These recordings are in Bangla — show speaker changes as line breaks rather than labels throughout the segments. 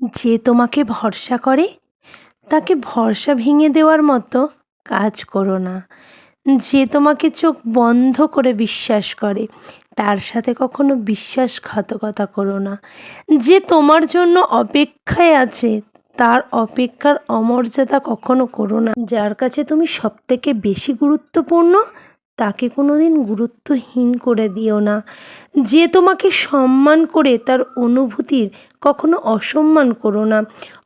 যে তোমাকে ভরসা করে, তাকে ভরসা ভেঙে দেওয়ার মতো কাজ করো না। যে তোমাকে চোখ বন্ধ করে বিশ্বাস করে, তার সাথে কখনো বিশ্বাসঘাতকতা করো না। যে তোমার জন্য অপেক্ষায় আছে, তার অপেক্ষার অমর্যাদা কখনো করো না। যার কাছে তুমি সবথেকে বেশি গুরুত্বপূর্ণ তাকে কোনো দিন গুরুত্বহীন করে দিও না। যে তোমাকে সম্মান করে তার অনুভূতির কখনো অসম্মান করো না।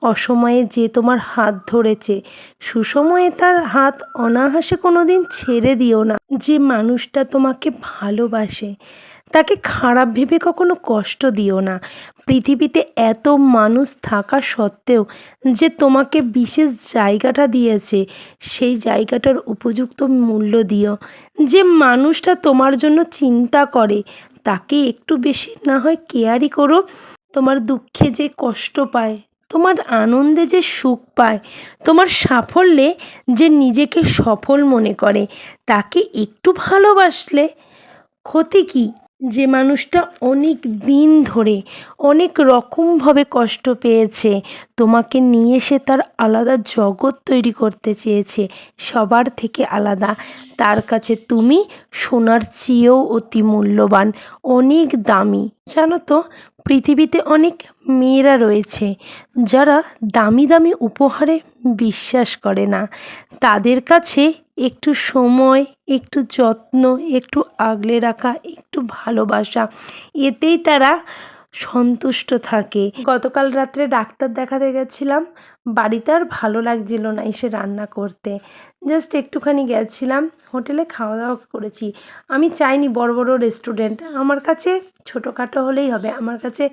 অসময়ে যে তোমার হাত ধরেছে, সুসময়ে তার হাত অনায়াসে কোনো দিন ছেড়ে দিও না। যে মানুষটা তোমাকে ভালোবাসে, তাকে খারাপ ভেবে কখনো কষ্ট দিও না। পৃথিবীতে এত মানুষ থাকা সত্ত্বেও যে তোমাকে বিশেষ জায়গাটা দিয়েছে, সেই জায়গাটার উপযুক্ত মূল্য দিও। যে মানুষটা তোমার জন্য চিন্তা করে, তাকে একটু বেশি না হয় কেয়ারই করো। তোমার দুঃখে যে কষ্ট পায়, তোমার আনন্দে যে সুখ পায়, তোমার সাফল্যে যে নিজেকে সফল মনে করে, তাকে একটু ভালোবাসলে ক্ষতি কী? যে মানুষটা অনেক দিন ধরে অনেক রকমভাবে কষ্ট পেয়েছে, তোমাকে নিয়ে সে তার আলাদা জগৎ তৈরি করতে চেয়েছে, সবার থেকে আলাদা। তার কাছে তুমি সোনার চেয়েও অতি মূল্যবান, অনেক দামি। জানো তো পৃথিবীতে অনেক মেয়েরা রয়েছে যারা দামি দামি উপহারে বিশ্বাস করে না। তাদের কাছে একটু সময়, একটু যত্ন, একটু আগলে রাখা, একটু ভালোবাসা, এতেই তারা সন্তুষ্ট থাকে। গতকাল রাত্রে ডাক্তার দেখাতে গেছিলাম, বাড়িতে আর ভালো লাগছিল না এসে রান্না করতে। জাস্ট একটুখানি গেছিলাম, হোটেলে খাওয়া দাওয়া করেছি। আমি চাইনি বড় বড় রেস্টুরেন্ট, আমার কাছে ছোটোখাটো হলেই হবে, আমার কাছে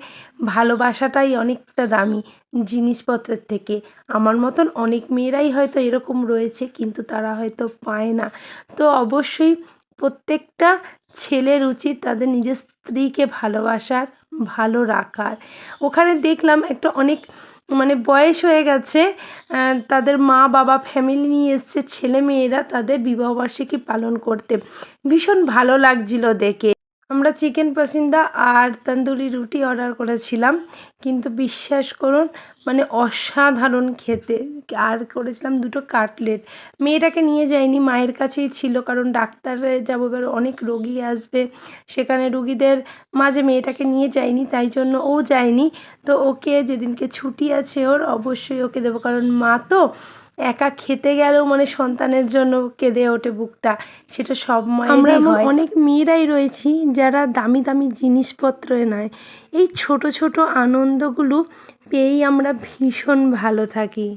ভালোবাসাটাই অনেকটা দামি জিনিসপত্রের থেকে। আমার মতন অনেক মেয়েরাই হয়তো এরকম রয়েছে, কিন্তু তারা হয়তো পায় না। তো অবশ্যই প্রত্যেকটা ছেলের উচিত তাদের নিজের স্ত্রীকে ভালোবাসার ভালো রাখার। ওখানে দেখলাম একটা অনেক মানে বয়স হয়ে গেছে তাদের মা বাবা ফ্যামিলি নিয়ে এসছে, ছেলে মেয়েরা তাদের বিবাহবার্ষিকী পালন করতে। ভীষণ ভালো লাগছিল দেখে। আমরা চিকেন পাসিন্দা আর তন্দুরি রুটি অর্ডার করেছিলাম, কিন্তু বিশ্বাস করুন মানে অসাধারণ খেতে। আর করেছিলাম দুটো কাটলেট। মেয়েটাকে নিয়ে যাইনি মায়ের কাছেই ছিল কারণ ডাক্তারে যাব এবার অনেক রোগী আসবে। সেখানে রুগীদের মাঝে মেয়েটাকে নিয়ে যাইনি তাই জন্য ও যায়নি। তো ওকে যেদিনকে ছুটি আছে ওর অবশ্যই ওকে দেবো। কারণ মা তো একা খেতে গেলেও মানে সন্তানের জন্য কেঁদে ওঠে বুকটা। সেটা সব আমরা অনেক মেয়েরাই রয়েছি যারা দামি দামি জিনিসপত্র নেয় এই ছোট ছোট আনন্দগুলো পেয়েই আমরা ভীষণ ভালো থাকি।